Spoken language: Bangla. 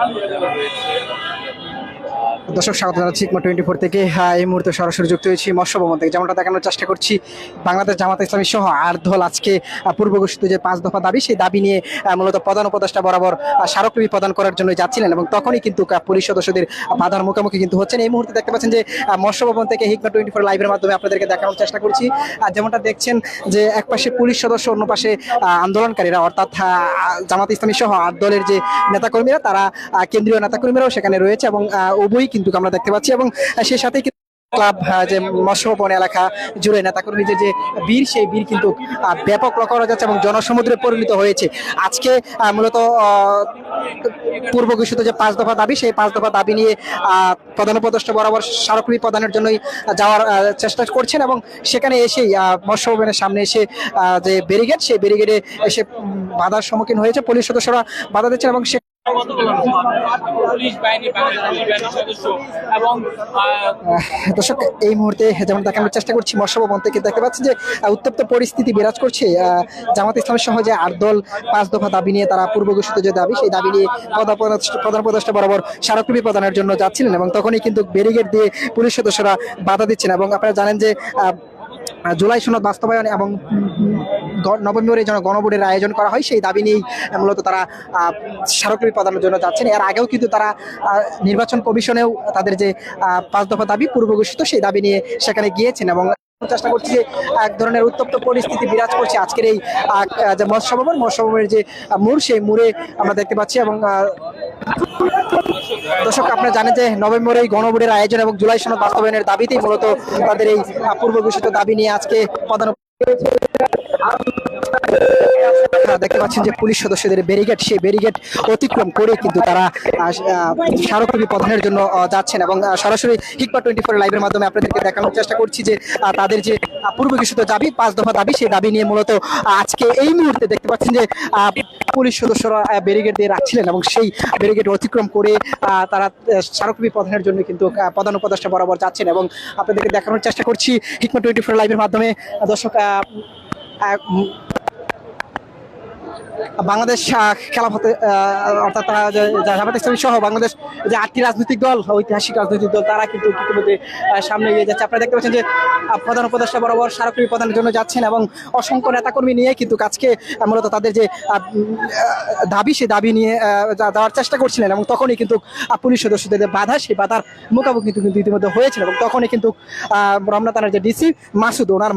i'm really really excited দর্শক স্বাগত জানাচ্ছি ইকমা টোয়েন্টি ফোর থেকে। হ্যাঁ, এই মুহূর্তে সরাসরি যুক্ত হয়েছি মৎস্য ভবন থেকে। যেমনটা দেখানোর চেষ্টা করছি বাংলাদেশ জামাত ইসলামী সহ আর দল আজকে পূর্ব ঘোষিত যে পাঁচ দফা দাবি সেই দাবি নিয়ে মূলত প্রধান উপদেষ্টা বরাবর স্মারকলিপি প্রদান করার জন্য যাচ্ছিলেন এবং তখনই কিন্তু পুলিশ সদস্যদের বাধার মুখোমুখি কিন্তু হচ্ছেন। এই মুহূর্তে দেখতে পাচ্ছেন যে মৎস্য ভবন থেকে হিকমা টোয়েন্টি ফোর লাইভের মাধ্যমে আপনাদেরকে দেখানোর চেষ্টা করছি। আর যেমনটা দেখছেন যে এক পাশে পুলিশ সদস্য অন্য পাশে আন্দোলনকারীরা অর্থাৎ জামাত ইসলামী সহ আর দলের যে নেতাকর্মীরা তারা কেন্দ্রীয় নেতাকর্মীরাও সেখানে রয়েছে এবং উভয়ই কিন্তু আমরা দেখতে পাচ্ছি এবং সেই সাথে কিন্তু ক্লাব যে মৎস্যভবন এলাকা জুড়ে নেতাকর্মীদের যে বীর সেই বীর কিন্তু ব্যাপক লক্ষ্য করা যাচ্ছে এবং জনসমুদ্রে পরিণত হয়েছে। আজকে মূলত পূর্ব ঘোষিত যে পাঁচ দফা দাবি সেই পাঁচ দফা দাবি নিয়ে প্রধান উপদেষ্টা বরাবর স্মারকলিপি প্রদানের জন্যই যাওয়ার চেষ্টা করছেন এবং সেখানে এসেই আহ, মৎস্য ভবনের সামনে এসে যে ব্যারিগেড সেই ব্যারিগেডে এসে বাধার সম্মুখীন হয়েছে। পুলিশ সদস্যরা বাধা দিচ্ছেন এবং সে দর্শক, এই মুহূর্তে যেমন দেখানোর চেষ্টা করছি, মৎস্য ভবন থেকে দেখতে পাচ্ছি যে উত্তপ্ত পরিস্থিতি বিরাজ করছে। জামাত ইসলামের সহ যে আট দল পাঁচ দফা দাবি নিয়ে তারা পূর্ব ঘোষিত যে দাবি, সেই দাবি নিয়ে প্রধান উপদেষ্টা- বরাবর স্মারকলিপি প্রদানের জন্য যাচ্ছিলেন এবং তখনই কিন্তু ব্যারিগেড দিয়ে পুলিশ সদস্যরা বাধা দিচ্ছেন এবং আপনারা জানেন যে জুলাই সনদ বাস্তবায়ন এবং নভেম্বরে যেন গণভোটের আয়োজন করা হয়, সেই দাবি নিয়েই মূলত তারা স্মারকলিপি প্রদানের জন্য যাচ্ছেন। এর আগেও কিন্তু তারা নির্বাচন কমিশনেও তাদের যে পাঁচ দফা দাবি পূর্ব ঘোষিত সেই দাবি নিয়ে সেখানে গিয়েছেন এবং চেষ্টা করছি যে এক ধরনের উত্তপ্ত পরিস্থিতি বিরাজ করছে আজকের এই যে মৎস্য ভবন মৎস্য ভবনের যে মোড় সেই মোড়ে আমরা দেখতে পাচ্ছি এবং দর্শক, আপনারা জানেন যে নভেম্বরে এই গণভোটের আয়োজন এবং জুলাই সনদ বাস্তবায়নের দাবিতেই মূলত তাদের এই পূর্ব ঘোষিত দাবি নিয়ে আজকে প্রধান দেখতে পাচ্ছেন যে পুলিশ সদস্যদের ব্যারিগেড সেই ব্যারিগেড অতিক্রম করে কিন্তু তারা স্মারকলিপি প্রদানের জন্য যাচ্ছেন এবং সরাসরি হিকপা টোয়েন্টি ফোর লাইভের মাধ্যমে আপনাদেরকে দেখানোর চেষ্টা করছি যে তাদের যে পূর্ব ঘোষিত দাবি, পাঁচ দফা দাবি, সেই দাবি নিয়ে মূলত আজকে এই মুহূর্তে দেখতে পাচ্ছেন যে পুলিশ সদস্যরা ব্যারিগেড দিয়ে রাখছিলেন এবং সেই ব্যারিগেড অতিক্রম করে তারা স্মারকলিপি প্রদানের জন্য কিন্তু প্রধান উপদেষ্টা বরাবর যাচ্ছেন এবং আপনাদেরকে দেখানোর চেষ্টা করছি হিকমা টোয়েন্টি ফোর লাইভের মাধ্যমে। দর্শক বাংলাদেশ খেলাফতে অর্থাৎ তারা জামাত ইসলামী সহ বাংলাদেশ যে আটটি রাজনৈতিক দল, ঐতিহাসিক রাজনৈতিক দল, তারা কিন্তু ইতিমধ্যে সামনে এগিয়ে যাচ্ছে। আপনারা দেখতে পাচ্ছেন যে প্রধান উপদেষ্টা বরাবর স্মারকলিপি প্রদানের জন্য যাচ্ছেন এবং অসংখ্য নেতাকর্মী নিয়ে কিন্তু আজকে মূলত তাদের যে দাবি, সে দাবি নিয়ে যাওয়ার চেষ্টা করছিলেন এবং তখনই কিন্তু পুলিশ সদস্যদের যে বাধা, সেই বাধার মোকাবিলা কিন্তু ইতিমধ্যে হয়েছিল এবং তখনই কিন্তু রমনা থানার যে ডিসি মাসুদ, ওনার